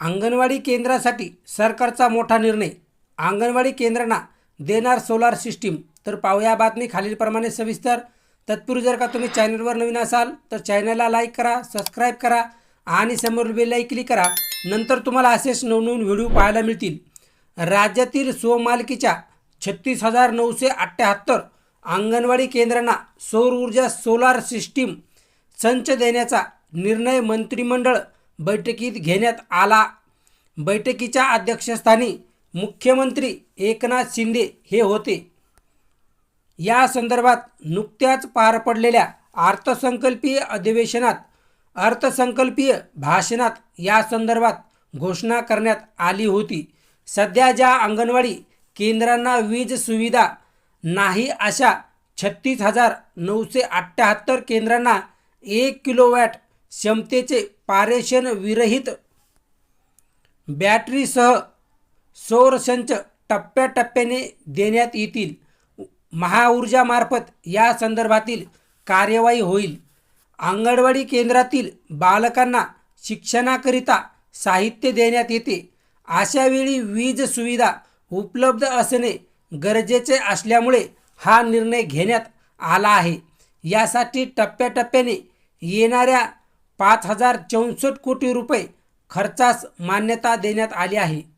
अंगणवाडी केंद्रासाठी सरकारचा मोठा निर्णय. अंगणवाडी केंद्रांना देणार सोलार सिस्टीम तर पाहूया बातमी खालीलप्रमाणे सविस्तर. तत्पूर्वी जर का तुम्ही चॅनलवर नवीन असाल तर चॅनलला लाईक करा सबस्क्राईब करा आणि समोर बेललाही क्लिक करा. नंतर तुम्हाला असेच नवनवीन व्हिडिओ पाहायला मिळतील. राज्यातील स्वमालकीच्या छत्तीस हजार नऊशे अठ्ठ्याहत्तर अंगणवाडी केंद्रांना सौर ऊर्जा सोलार सिस्टीम संच देण्याचा निर्णय मंत्रिमंडळ बैठकीत घेण्यात आला. बैठकीच्या अध्यक्षस्थानी मुख्यमंत्री एकनाथ शिंदे हे होते. या संदर्भात नुकत्याच पार पडलेल्या अर्थसंकल्पीय अधिवेशनात अर्थसंकल्पीय भाषणात या संदर्भात घोषणा करण्यात आली होती. सध्या ज्या अंगणवाडी केंद्रांना वीज सुविधा नाही अशा छत्तीस हजार नऊशे अठ्ठ्याहत्तर केंद्रांना एक किलोवॅट क्षमतेचे पारेषण विरहित बॅटरीसह सौरसंच टप्प्याटप्प्याने देण्यात येतील. महाऊर्जामार्फत या संदर्भातील कार्यवाही होईल. अंगणवाडी केंद्रातील बालकांना शिक्षणाकरिता साहित्य देण्यात येते. अशावेळी वीज सुविधा उपलब्ध असणे गरजेचे असल्यामुळे हा निर्णय घेण्यात आला आहे. यासाठी टप्प्याटप्प्याने येणाऱ्या पाच हजार चौसष्ट कोटी रुपये खर्चास मान्यता देण्यात आली आहे.